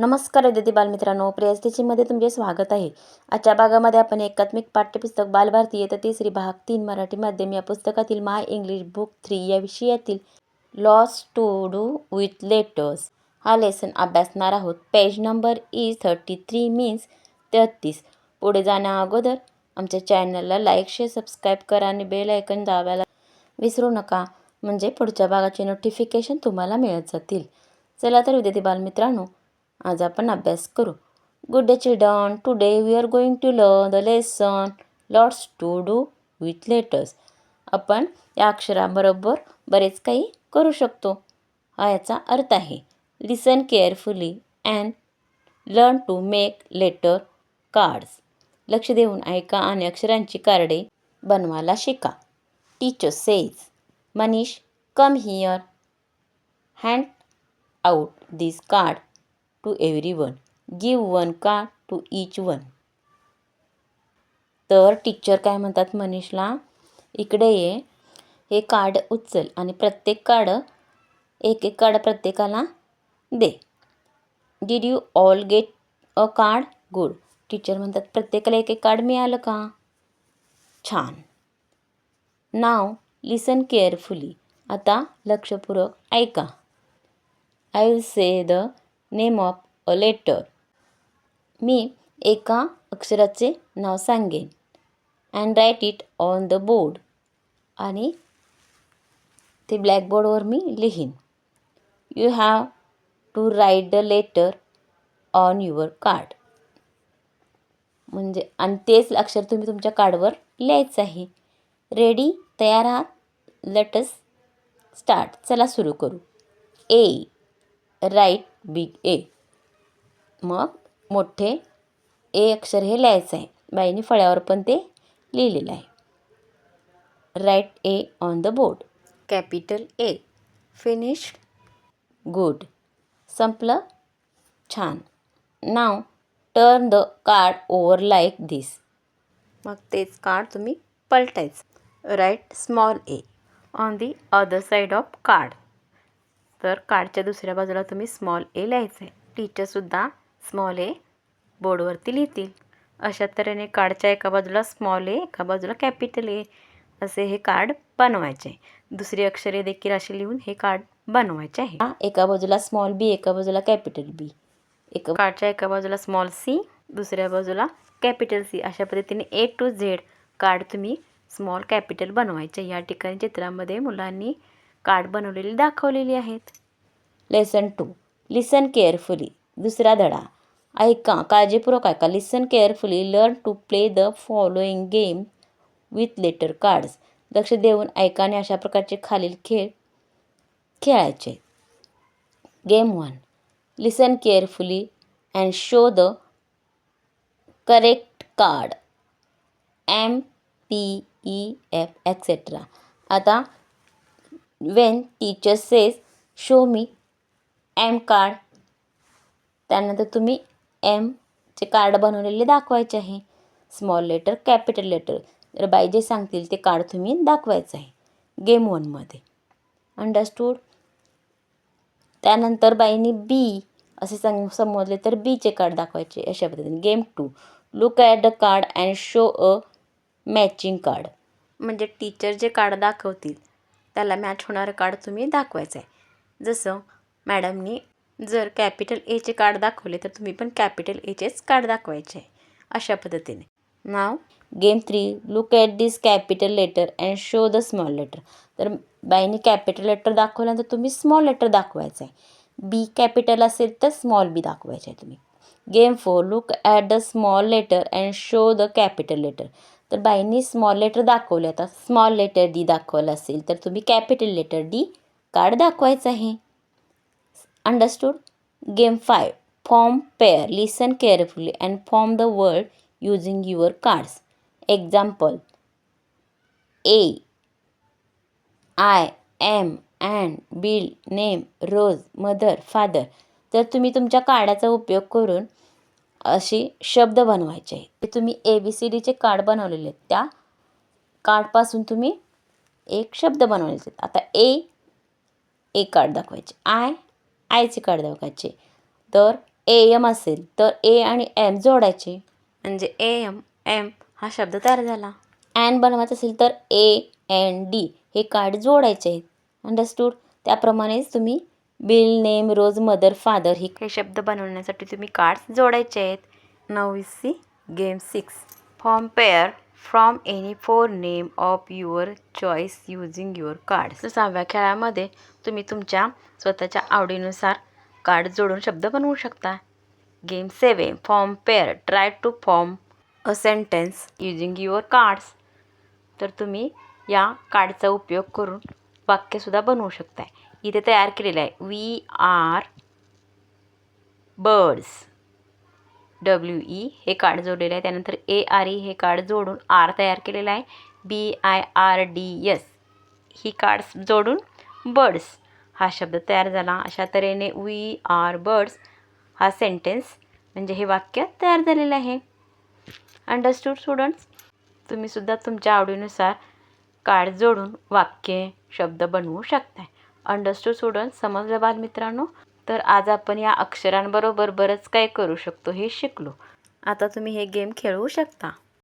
नमस्कार विद्यार्थी बालमित्रांनो प्रियस्थितीमध्ये तुमचे स्वागत आहे. आजच्या भागामध्ये आपण एकात्मिक पाठ्यपुस्तक बालभारती येतं तिसरी भाग तीन मराठी माध्यम या पुस्तकातील माय इंग्लिश बुक थ्री या विषयातील lots to do with letters हा लेसन अभ्यासणार आहोत. Page number is thirty three means तेहत्तीस पुढे जाण्या अगोदर आमच्या चॅनलला लाईक शेअर सबस्क्राईब करा आणि बेल ऐकन दाबायला विसरू नका. म्हणजे पुढच्या भागाचे नोटिफिकेशन तुम्हाला मिळत जातील. चला तर विद्यार्थी बालमित्रांनो आज आपण अभ्यास करू. Good day children today we are going to learn the lesson lots to do with letters आपण या अक्षराबरोबर बरेच काही करू शकतो. हा याचा अर्थ आहे listen carefully and learn to make letter cards लक्ष देऊन ऐका आणि अक्षरांची कार्डे बनवायला शिका. Teacher says Manish come here hand out this card to every one give one card to each one तर टीचर काय म्हणतात मनीषला? इकडे ये. हे कार्ड उचल आणि प्रत्येक कार्ड एक एक कार्ड प्रत्येकाला दे. Did you all get a card good teacher म्हणतात प्रत्येकाला एक एक कार्ड मिळालं का? छान. नाव लिसन केअरफुली आता लक्षपूर्वक ऐका. I will say the name of a letter मी एका अक्षराचे नाव सांगेन and write it on the board आणि ते ब्लॅकबोर्डवर मी लिहीन. You have to write the letter on your card म्हणजे आणि तेच अक्षर तुम्ही तुमच्या कार्डवर लिहायचं आहे. रेडी तयार आहात? लेटस स्टार्ट चला सुरू करू. A write big A. मग मोठे ए अक्षर हे लिहायचं आहे. बाईने फळ्यावर पण ते लिहिलेलं आहे. Write A on the board. Capital A. Finish good. संपलं. छान. नाव. Turn the card over like this मग तेच कार्ड तुम्ही पलटायचं. Write small A. On the other side of card. तर कार्डच्या दुसऱ्या बाजूला तुम्ही स्मॉल ए लिहायचं आहे टीचरसुद्धा स्मॉल ए बोर्डवरती लिहितील. अशा तऱ्हेने कार्डच्या एका बाजूला स्मॉल ए एका बाजूला कॅपिटल ए असे हे कार्ड बनवायचे. दुसरी अक्षरे देखील असे लिहून हे कार्ड बनवायचे आहे. एका बाजूला स्मॉल बी एका बाजूला कॅपिटल बी एका कार्डच्या एका बाजूला स्मॉल सी दुसऱ्या बाजूला कॅपिटल सी अशा पद्धतीने ए टू झेड कार्ड तुम्ही स्मॉल कॅपिटल बनवायचे. या ठिकाणी चित्रामध्ये मुलांनी कार्ड बनवलेली दाखवलेली आहेत. लेसन टू लिसन केअरफुली दुसरा धडा. ऐका काळजीपूर्वक ऐका. Listen carefully learn to play the following game with letter cards लक्ष देऊन ऐका आणि अशा प्रकारचे खालील खेळ खेळायचे. Game one listen carefully and show the correct card M P E F etcetera आता when teacher says show me M card त्यानंतर तुम्ही एमचे कार्ड बनवलेले दाखवायचे आहे. स्मॉल लेटर कॅपिटल लेटर तर बाई जे सांगतील ते कार्ड तुम्ही दाखवायचं आहे. गेम वनमध्ये अंडरस्टूड त्यानंतर बाईंनी बी असे सांग समजले तर बीचे कार्ड दाखवायचे अशा पद्धतीने. Game two look at the card and show a matching card म्हणजे टीचर जे कार्ड दाखवतील त्याला मॅच होणारं कार्ड तुम्ही दाखवायचं आहे जसं मॅडमनी जर कॅपिटल एचे कार्ड दाखवले तर तुम्ही पण कॅपिटल एचेच कार्ड दाखवायचे आहे अशा पद्धतीने. नाव game three look at this capital letter and show the small letter तर बाईने कॅपिटल लेटर दाखवल्यानंतर तुम्ही स्मॉल लेटर दाखवायचं आहे बी कॅपिटल असेल तर स्मॉल बी दाखवायचं आहे तुम्ही. Game four look at the small letter and show the capital letter तर बाईंनी स्मॉल लेटर दाखवले. आता स्मॉल लेटर डी दाखवलं असेल तर तुम्ही कॅपिटल लेटर डी कार्ड दाखवायचं आहे. Understood game five form pair listen carefully and form the word using your cards example A I M and bill name rose mother father तर तुम्ही तुमच्या कार्डाचा उपयोग करून असे शब्द बनवायचे आहेत. ते तुम्ही ए बी सी डीचे कार्ड बनवलेले आहेत. त्या कार्डपासून तुम्ही एक शब्द बनवलेले आहेत. आता ए ए कार्ड दाखवायचे. आय आयचे कार्ड दाखवायचे. तर ए एम असेल तर ए आणि एम जोडायचे. म्हणजे ए एम एम हा शब्द तयार झाला. अँड बनवायचं असेल तर ए एन डी हे कार्ड जोडायचे आहेत. अंडरस्टूड त्याप्रमाणेच तुम्ही bill name rose mother father हे काही शब्द बनवण्यासाठी तुम्ही कार्ड्स जोडायचे आहेत. Now see game six form pair from any four name of your choice using your card सहाव्या खेळामध्ये तुम्ही तुमच्या स्वतःच्या आवडीनुसार कार्ड जोडून शब्द बनवू शकता. Game seven form pair try to form a sentence using your cards तर तुम्ही या कार्डचा उपयोग करून वाक्यसुद्धा बनवू शकताय. इथे तयार केलेलं आहे we are birds W E हे कार्ड जोडलेलं आहे त्यानंतर ए आर ई हे कार्ड जोडून आर तयार केलेलं आहे B I R D S he cards जोडून बर्ड्स हा शब्द तयार झाला अशा तऱ्हेने वी आर बर्ड्स हा सेंटेन्स म्हणजे हे वाक्य तयार झालेलं आहे अंडरस्टूड स्टुडंट्स तुम्हीसुद्धा तुमच्या आवडीनुसार कार्ड जोडून वाक्य शब्द बनवू शकताय. अंडरस्टूड स्टुडंट्स समजलं बालमित्रांनो तर आज आपण या अक्षरांबरोबर बरंच काय करू शकतो हे शिकलो. आता तुम्ही हे गेम खेळू शकता.